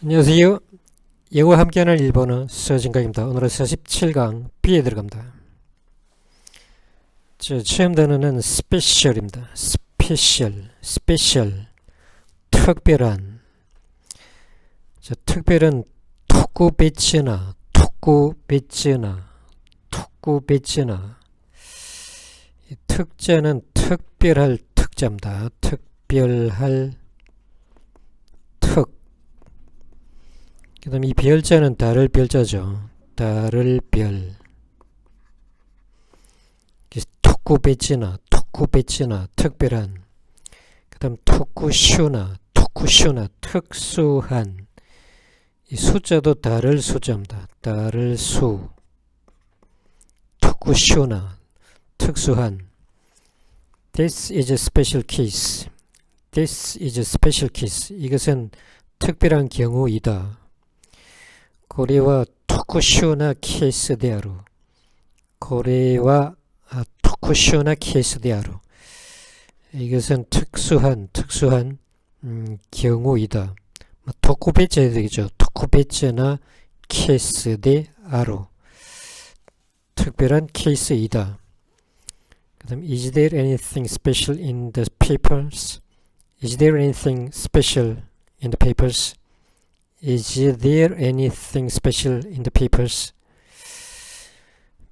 안녕하세요. 예고와 함께하는 일본어 서진강입니다. 오늘은 47강 B에 들어갑니다. 저 처음 단어는 스페셜입니다. 스페셜, 스페셜, 특별한. 저 특별한 토쿠베츠나, 토쿠베츠나, 토쿠베츠나. 이 특자는 특별할 특자입니다. 특별할 특. 그 다음에 이 별자는 달을 별자죠. 달을 별. 토쿠베치나, 토쿠베치나, 특별한. 그 다음 토쿠슈나, 토쿠슈나, 특수한. 이 숫자도 달을 숫자입니다. 달을 수. 토쿠슈나, 특수한. This is a special case. This is a special case. 이것은 특별한 경우이다. これは特殊なケースである。これはあ特殊なケースである。 이것은 특수한, 특수한 음, 경우이다. 뭐, 토쿠베츠 해야 되겠죠. 토쿠베츠나 케이스데 아루. 특별한 케이스이다. 그 다음, is there anything special in the papers? Is there anything special in the papers? Is there anything special in the papers?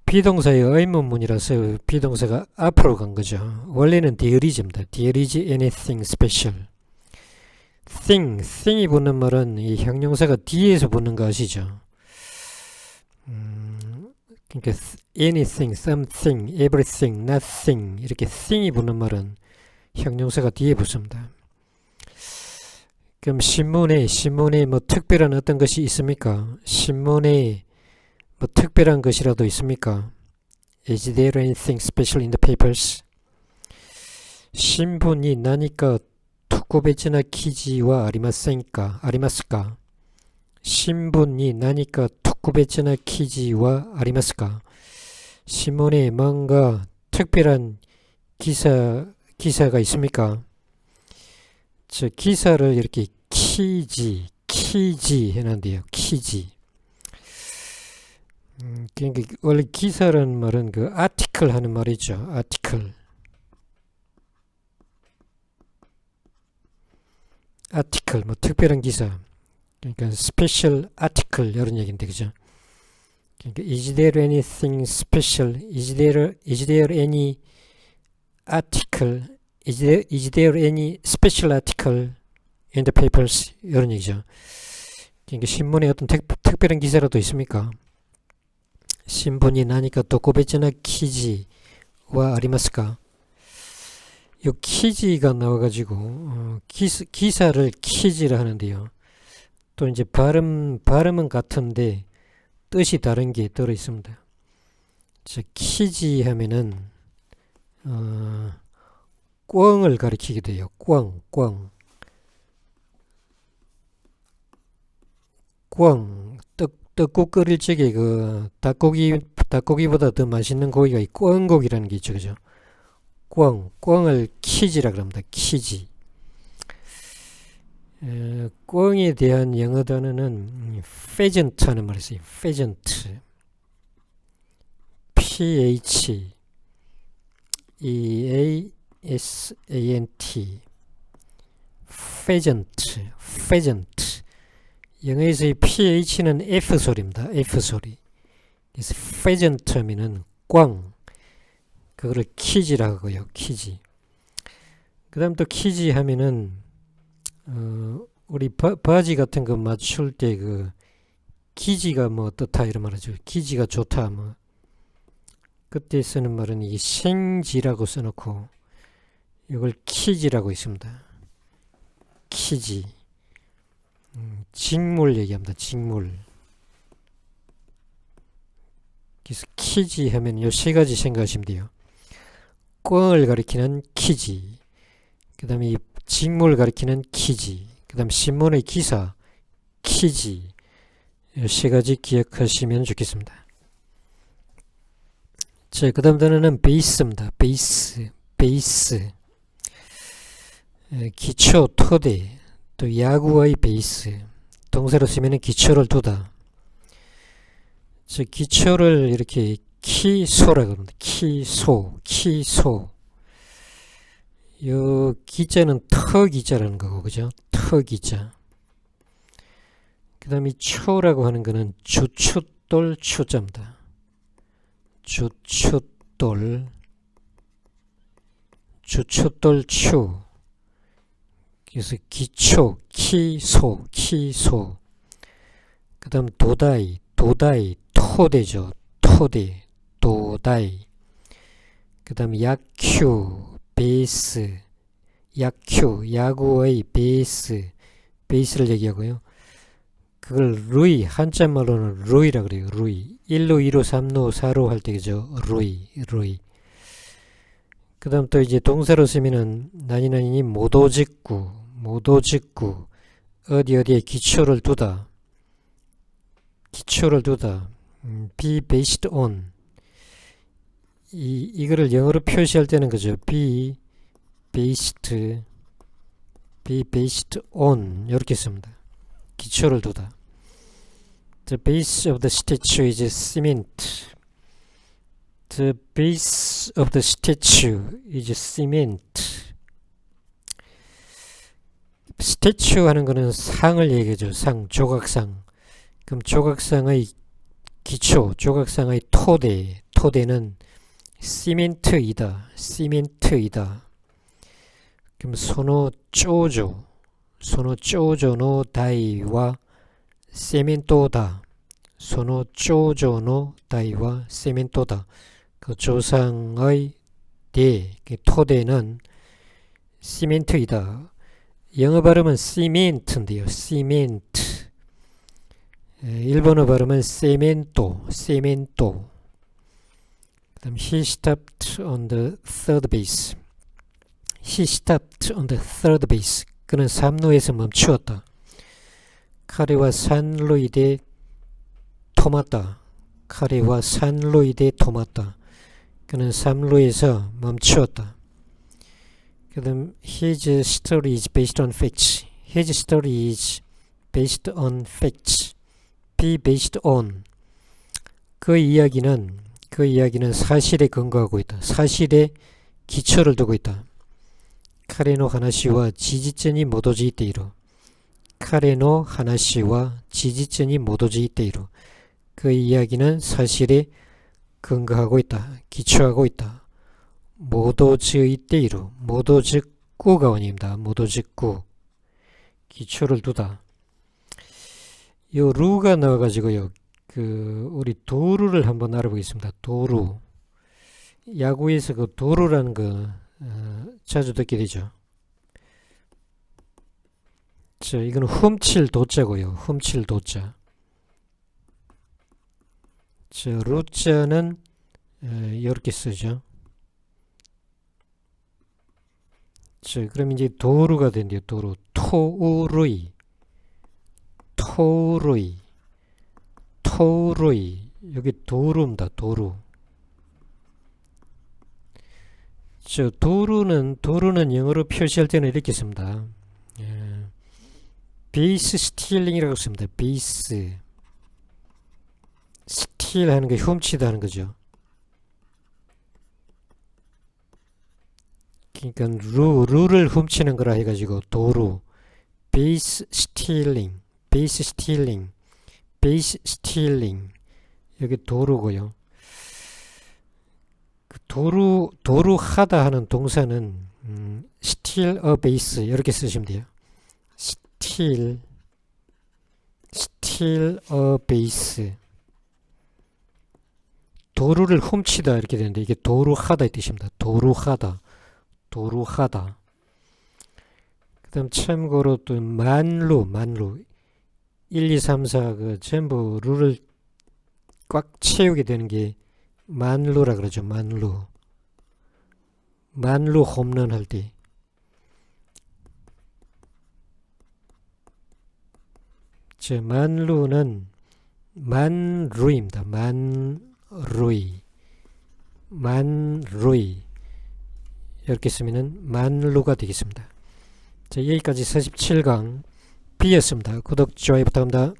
비동사의 의문문이라서 비동사가 앞으로 간 거죠. 원래는 there is입니다. There is anything special. thing, thing이 붙는 말은 이 형용사가 뒤에서 붙는 거 아시죠? 음, 그러니까 anything, something, everything, nothing 이렇게 thing이 붙는 말은 형용사가 뒤에 붙습니다. 그럼 신문에 신문에 뭐 특별한 어떤 것이 있습니까? 신문에 뭐 특별한 것이라도 있습니까? Is there anything special in the papers? 신분이 나니까 토코베츠나 키지와 아리마스니까 아리마스까? 신분이 나니까 토코베츠나 키지와 아리마스까? 신문에 뭔가 특별한 기사 기사가 있습니까? 저 기사를 이렇게 키지, 키지 해놨는데요. 키지. 음, 그러니까 원래 기사라는 말은 그 아티클 하는 말이죠. 아티클. 아티클, 뭐 특별한 기사. 그러니까 스페셜 아티클 이런 얘기인데 그죠? 그러니까 is there anything special? Is there is there any article? Is there is there any special article in the papers? 이런 얘기죠. 그러니까 신문에 어떤 특, 특별한 기사라도 있습니까? 신분이 나니까 도코베츠나 키지와 아리마스까? 요 키지가 나와가지고 어, 기스, 기사를 키지라 하는데요. 또 이제 발음 발음은 같은데 뜻이 다른 게 들어 있습니다. 자, 키지 하면은 어, 꽝을 가리키게 돼요. 꽝, 꽝. 꽝. 떡, 떡국 끓일 적에 그 닭고기, 닭고기보다 더 맛있는 고기가 이 꽝고기라는 게 있죠. 그죠? 꽝, 꽝을 키지라 그럽니다. 키지. 에, 꽝에 대한 영어 단어는 pheasant 하는 말이 있어요. pheasant. ph e a s a n t pheasant, pheasant. 영어에서의 ph는 f 소리입니다. f 소리. 그래서 pheasant 하면은 꽝. 그거를 키지라고 하고요. 키지. 그 다음 또 키지 하면은 어, 우리 바, 바지 같은 거 맞출 때그 기지가 뭐 어떻다 이런 말하죠. 기지가 좋다 뭐 그때 쓰는 말은 이 생지라고 써놓고 이걸 키지라고 있습니다. 키지 음, 직물 얘기합니다. 직물 그래서 키지 하면 요 세 가지 생각하시면 돼요. 꽝을 가리키는 키지 그 다음에 이 직물 가리키는 키지 그 다음 신문의 기사 키지 세 가지 기억하시면 좋겠습니다. 자, 그 다음 단어는 베이스입니다. 베이스, 베이스. 에, 기초, 토대, 또 야구의 베이스, 동사로 쓰면 기초를 두다. 저 기초를 이렇게 키소라고 합니다. 키소, 키소. 요 기자는 터 기자라는 거고, 그죠? 터 기자. 그 다음에 초라고 하는 거는 주춧돌 추자입니다. 주춧돌, 주춧돌 추. 그래서 기초, 키소, 키소. 그 다음 도다이, 도다이, 토대죠. 토대, 도다이. 그 다음 약큐, 베이스, 약큐, 야구의 베이스, 베이스를 얘기하고요. 그걸 루이, 한자말로는 루이라 그래요. 루이. 1로, 2로, 3로, 4로 할때 그죠. 루이, 루이. 그 다음 또 이제 동사로 쓰면은 나니나니 모도직구, 모도직구. 어디 어디에 기초를 두다. 기초를 두다. 음, be based on. 이, 이거를 영어로 표시할 때는 그죠. be based, be based on. 이렇게 씁니다. 기초를 두다. The base of the statue is cement. The base of the statue is cement. 스태츄 하는 거는 상을 얘기해줘. 상, 조각상. 그럼 조각상의 기초, 조각상의 토대, 토대는 시멘트이다. 시멘트이다. 그럼 소노 쪼조, 소노 쪼조노 다이와 세멘토다. 소노 쪼조노 다이와 세멘토다. 그 조상의 대, 그 토대는 시멘트이다. 영어 발음은 시멘트인데요. 시멘트. 일본어 발음은 세멘토, 세멘토. 그다음 he stopped on the third base. he stopped on the third base. 그는 3루에서 멈추었다. 카레와 산루이데 토마다. 카레와 산루이데 토마다. 그는 3루에서 멈추었다. 그 다음 his story is based on facts. his story is based on facts. be based on. 그 이야기는 그 이야기는 사실에 근거하고 있다. 사실에 기초를 두고 있다. 카레노 하나시와 지지전이 모도지 이때이로. 카레노 하나시와 지지전이 모도지 이때이로. 그 이야기는 사실에 근거하고 있다. 기초하고 있다. 모도지 이때이로. 모도직구가 원입니다. 모도직구. 기초를 두다. 요 루가 나와가지고요. 그 우리 도루를 한번 알아보겠습니다. 도루. 야구에서 그 도루라는 거 어, 자주 듣게 되죠. 자, 이거는 훔칠 도자고요. 훔칠 도자. 자, 루자는 어, 이렇게 쓰죠. 자, 그럼 이제 도루가 된대요. 도루. 토우루이. 토루이. 토루이. 여기 도루입니다. 도루. 저 도루는 도루는 영어로 표시할 때는 이렇게 씁니다. 예. 베이스 스틸링이라고 씁니다. 베이스 스틸 하는 게 훔치다 하는 거죠. 그러니까 루, 루를 훔치는 거라 해가지고 도루 베이스 스틸링 베이스 스틸링 베이스 스틸링 여기 도루고요. 그 도루 도루 하다 하는 동사는 음, steal a 이렇게 쓰시면 돼요. steal steal a base 도루를 훔치다 이렇게 되는데 이게 도루하다 이 뜻입니다. 도루하다 도루하다 그 다음 참고로 또 만루 만루 1, 2, 3, 4 그 전부 루를 꽉 채우게 되는 게 만루라 그러죠. 만루. 만루 홈런 할 때. 저 만루는 만루입니다. 만루이. 만루이. 이렇게 쓰면은 만루가 되겠습니다. 자, 여기까지 47강 B였습니다. 구독, 좋아요 부탁합니다.